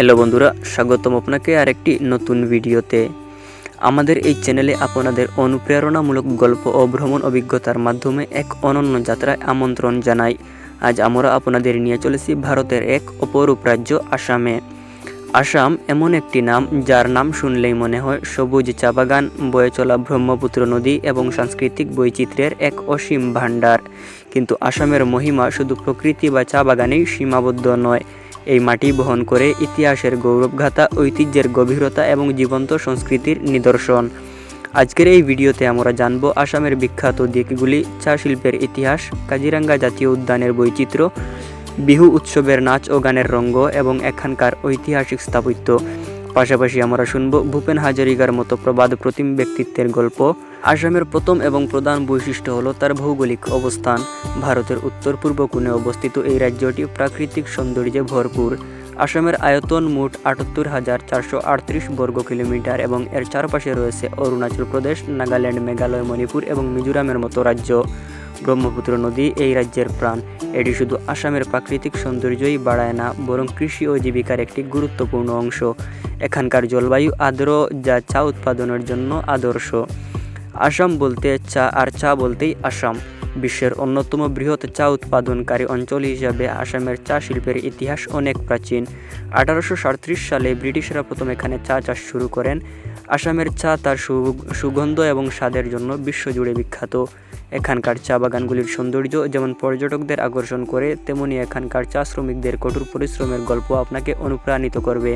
Hello বন্ধুরা, স্বাগতম আপনাকে আরেকটি নতুন ভিডিওতে। আমাদের এই চ্যানেলে আপনাদের অনুপ্রেরণামূলক গল্প ও ভ্রমণ অভিজ্ঞতার মাধ্যমে এক অনন্য যাত্রায় আমন্ত্রণ জানাই। আজ আমরা আপনাদের নিয়ে চলেছি ভারতের এক অপরূপ রাজ্য, আসামে। আসাম এমন একটি নাম, যার নাম শুনলেই মনে হয় সবুজ চা বাগান, বয়ে চলা ব্রহ্মপুত্র নদী এবং সাংস্কৃতিক বৈচিত্র্যের এক অসীম ভাণ্ডার। কিন্তু আসামের মহিমা শুধু প্রকৃতি বা চা বাগানেই সীমাবদ্ধ নয় এই মাটি বহন করে ইতিহাসের গৌরবগাথা, ঐতিহ্যের গভীরতা এবং জীবন্ত সংস্কৃতির নিদর্শন। আজকের এই ভিডিওতে আমরা জানব আসামের বিখ্যাত দিকগুলি, চা শিল্পের ইতিহাস, কাজিরাঙ্গা জাতীয় উদ্যানের বৈচিত্র্য, বিহু উৎসবের নাচ ও গানের রঙ্গ এবং এখানকার ঐতিহাসিক স্থাপত্য। পাশাপাশি আমরা শুনব ভূপেন হাজারিকার মতো প্রবাদ প্রতিম ব্যক্তিত্বের গল্প। আসামের প্রথম এবং প্রধান বৈশিষ্ট্য হলো তার ভৌগোলিক অবস্থান। ভারতের উত্তর পূর্ব কোণে অবস্থিত এই রাজ্যটি প্রাকৃতিক সৌন্দর্যে ভরপুর। আসামের আয়তন মোট আটাত্তর হাজার চারশো আটত্রিশ বর্গ কিলোমিটার এবং এর চারপাশে রয়েছে অরুণাচল প্রদেশ, নাগাল্যান্ড, মেঘালয়, মণিপুর এবং মিজোরামের মতো রাজ্য। ব্রহ্মপুত্র নদী এই রাজ্যের প্রাণ। এটি শুধু আসামের প্রাকৃতিক সৌন্দর্যই বাড়ায় না, বরং কৃষি ও জীবিকার একটি গুরুত্বপূর্ণ অংশ। এখানকার জলবায়ু আর্দ্র, যা চা উৎপাদনের জন্য আদর্শ। আসাম বলতে চা আর চা বলতেই আসাম। বিশ্বের অন্যতম বৃহৎ চা উৎপাদনকারী অঞ্চল হিসাবে আসামের চা শিল্পের ইতিহাস অনেক প্রাচীন। আঠারোশো সালে ব্রিটিশরা প্রথম এখানে চা চাষ শুরু করেন। আসামের চা তার সুগন্ধ এবং স্বাদের জন্য বিশ্বজুড়ে বিখ্যাত। এখানকার চা বাগানগুলির সৌন্দর্য যেমন পর্যটকদের আকর্ষণ করে, তেমনি এখানকার চা শ্রমিকদের কঠোর পরিশ্রমের গল্প আপনাকে অনুপ্রাণিত করবে।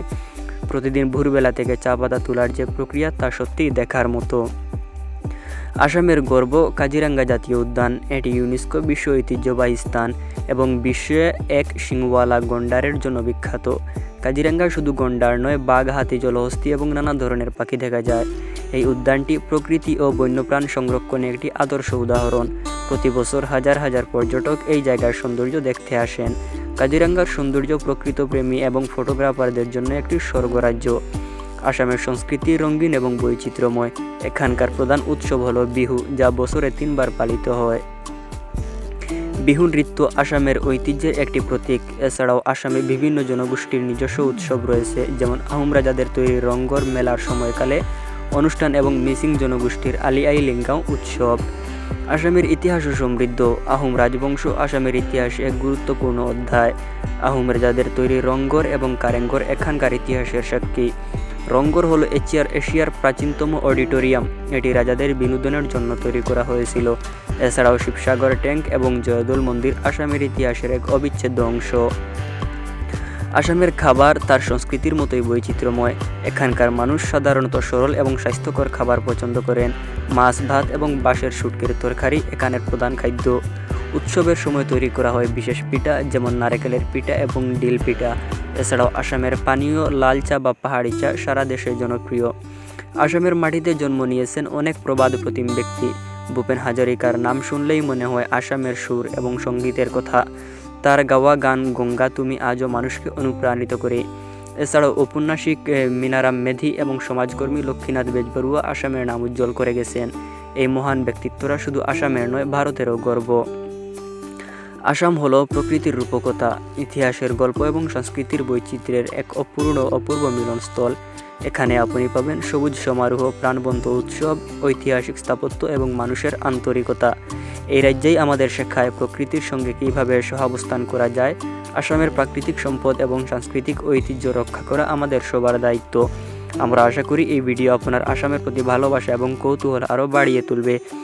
প্রতিদিন ভোরবেলা থেকে চা পাতা তোলার যে প্রক্রিয়া তা সত্যিই দেখার মতো। আসামের গর্ব কাজিরাঙ্গা জাতীয় উদ্যান, এটি ইউনেস্কো বিশ্ব ঐতিহ্যবাহী স্থান এবং বিশ্বে এক সিংওয়ালা গন্ডারের জন্য বিখ্যাত। কাজিরাঙ্গা শুধু গন্ডার নয় বাঘ হাতি জলহস্তি এবং নানা ধরনের পাখি দেখা যায়। এই উদ্যানটি প্রকৃতি ও বন্যপ্রাণ সংরক্ষণে একটি আদর্শ উদাহরণ। প্রতি বছর হাজার হাজার পর্যটক এই জায়গার সৌন্দর্য দেখতে আসেন। কাজিরাঙ্গার সৌন্দর্য প্রকৃত প্রেমী এবং ফটোগ্রাফারদের জন্য একটি স্বর্গরাজ্য। আসামের সংস্কৃতি, রঙিন এবং বৈচিত্র্যময়। এখানকার প্রধান উৎসব হলো বিহু, যা বছরে তিনবার পালিত হয়। বিহু নৃত্য আসামের ঐতিহ্যের একটি প্রতীক। এছাড়াও আসামে বিভিন্ন জনগোষ্ঠীর নিজস্ব উৎসব রয়েছে, যেমন আহোম রাজাদের তৈরি রঙ্গর মেলার সময়কালে অনুষ্ঠান এবং মিসিং জনগোষ্ঠীর আলি আই লিঙ্গাও উৎসব। আসামের ইতিহাসও সমৃদ্ধ। আহোম রাজবংশ আসামের ইতিহাসে এক গুরুত্বপূর্ণ অধ্যায়। আহোম রাজাদের তৈরি রঙ্গর এবং কারেঙ্গর এখানকার ইতিহাসের সাক্ষী। রঙ্গর হলো এশিয়ার এশিয়ার প্রাচীনতম অডিটোরিয়াম। এটি রাজাদের বিনোদনের জন্য তৈরি করা হয়েছিল। এছাড়াও শিবসাগর ট্যাঙ্ক এবং জয়দুল মন্দির আসামের ইতিহাসের এক অবিচ্ছেদ্য অংশ। আসামের খাবার তার সংস্কৃতির মতোই বৈচিত্র্যময়। এখানকার মানুষ সাধারণত সরল এবং স্বাস্থ্যকর খাবার পছন্দ করেন। মাছ, ভাত এবং বাঁশের শুটকির তরকারি এখানের প্রধান খাদ্য। উৎসবের সময় তৈরি করা হয় বিশেষ পিঠা, যেমন নারকেলের পিঠা এবং ডিল পিঠা। এছাড়াও আসামের পানীয় লাল চা বা পাহাড়ি চা সারা দেশে জনপ্রিয়। আসামের মাটিতে জন্ম নিয়েছেন অনেক প্রবাদ প্রতিম ব্যক্তি। ভূপেন হাজারিকার নাম শুনলেই মনে হয় আসামের সুর এবং সঙ্গীতের কথা। তার গাওয়া গান গঙ্গা, তুমি আজও মানুষকে অনুপ্রাণিত করে। এছাড়াও ঔপন্যাসিক মিনারাম মেধি এবং সমাজকর্মী লক্ষ্মীনাথ বেজবরুয়া আসামের নাম উজ্জ্বল করে গেছেন। এই মহান ব্যক্তিত্বরা শুধু আসামের নয়, ভারতেরও গর্ব। আসাম হলো প্রকৃতির রূপকথা, ইতিহাসের গল্প এবং সংস্কৃতির বৈচিত্র্যের এক অপূর্ণ অপূর্ব মিলনস্থল। এখানে আপনি পাবেন সবুজ সমারোহ, প্রাণবন্ত উৎসব, ঐতিহাসিক স্থাপত্য এবং মানুষের আন্তরিকতা। এই রাজ্যেই আমাদের শেখায় প্রকৃতির সঙ্গে কীভাবে সহাবস্থান করা যায়, আসামের প্রাকৃতিক সম্পদ এবং সাংস্কৃতিক ঐতিহ্য রক্ষা করা আমাদের সবার দায়িত্ব। আমরা আশা করি এই ভিডিও আপনার আসামের প্রতি ভালোবাসা এবং কৌতূহল আরও বাড়িয়ে তুলবে।